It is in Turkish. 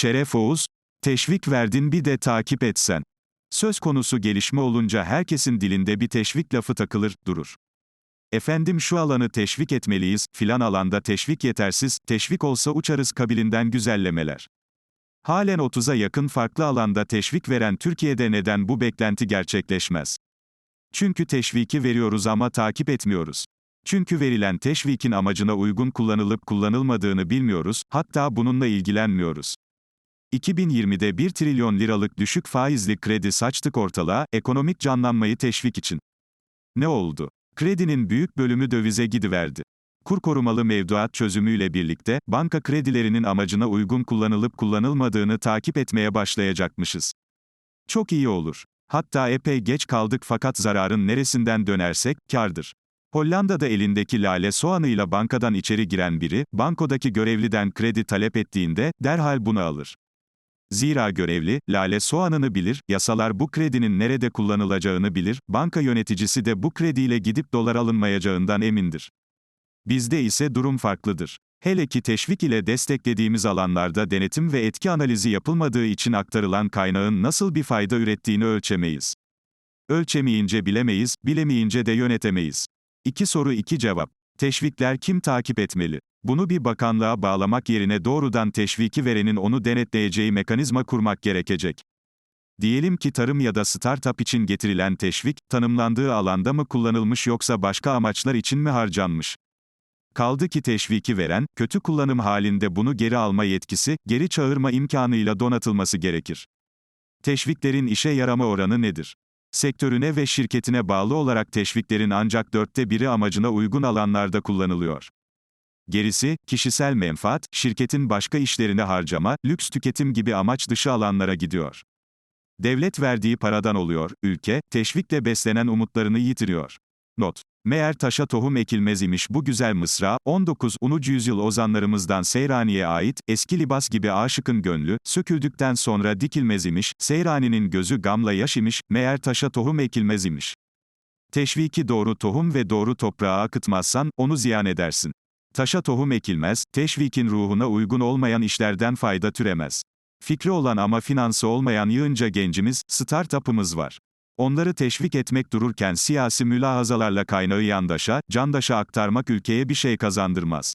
Şeref Oğuz, teşvik verdin bir de takip etsen. Söz konusu gelişme olunca herkesin dilinde bir teşvik lafı takılır, durur. Efendim şu alanı teşvik etmeliyiz, filan alanda teşvik yetersiz, teşvik olsa uçarız kabilinden güzellemeler. Halen 30'a yakın farklı alanda teşvik veren Türkiye'de neden bu beklenti gerçekleşmez? Çünkü teşviki veriyoruz ama takip etmiyoruz. Çünkü verilen teşvikin amacına uygun kullanılıp kullanılmadığını bilmiyoruz, hatta bununla ilgilenmiyoruz. 2020'de 1 trilyon liralık düşük faizli kredi saçtık ortalığa, ekonomik canlanmayı teşvik için. Ne oldu? Kredinin büyük bölümü dövize gidiverdi. Kur korumalı mevduat çözümüyle birlikte, banka kredilerinin amacına uygun kullanılıp kullanılmadığını takip etmeye başlayacakmışız. Çok iyi olur. Hatta epey geç kaldık fakat zararın neresinden dönersek, kardır. Hollanda'da elindeki lale soğanıyla bankadan içeri giren biri, bankodaki görevliden kredi talep ettiğinde, derhal bunu alır. Zira görevli, lale soğanını bilir, yasalar bu kredinin nerede kullanılacağını bilir, banka yöneticisi de bu krediyle gidip dolar alınmayacağından emindir. Bizde ise durum farklıdır. Hele ki teşvik ile desteklediğimiz alanlarda denetim ve etki analizi yapılmadığı için aktarılan kaynağın nasıl bir fayda ürettiğini ölçemeyiz. Ölçemeyince bilemeyiz, bilemeyince de yönetemeyiz. İki soru iki cevap. Teşvikler kim takip etmeli? Bunu bir bakanlığa bağlamak yerine doğrudan teşviki verenin onu denetleyeceği mekanizma kurmak gerekecek. Diyelim ki tarım ya da startup için getirilen teşvik, tanımlandığı alanda mı kullanılmış yoksa başka amaçlar için mi harcanmış? Kaldı ki teşviki veren, kötü kullanım halinde bunu geri alma yetkisi, geri çağırma imkanıyla donatılması gerekir. Teşviklerin işe yarama oranı nedir? Sektörüne ve şirketine bağlı olarak teşviklerin ancak dörtte biri amacına uygun alanlarda kullanılıyor. Gerisi, kişisel menfaat, şirketin başka işlerine harcama, lüks tüketim gibi amaç dışı alanlara gidiyor. Devlet verdiği paradan oluyor, ülke, teşvikle beslenen umutlarını yitiriyor. Not. Meğer taşa tohum ekilmez imiş bu güzel mısra, 19. 10. yüzyıl ozanlarımızdan Seyrani'ye ait, eski libas gibi aşıkın gönlü, söküldükten sonra dikilmez imiş, Seyrani'nin gözü gamla yaş imiş, meğer taşa tohum ekilmez imiş. Teşviki doğru tohum ve doğru toprağa akıtmazsan, onu ziyan edersin. Taşa tohum ekilmez, teşvikin ruhuna uygun olmayan işlerden fayda türemez. Fikri olan ama finansı olmayan yığınca gencimiz, startup'ımız var. Onları teşvik etmek dururken siyasi mülahazalarla kaynağı yandaşa, candaşa aktarmak ülkeye bir şey kazandırmaz.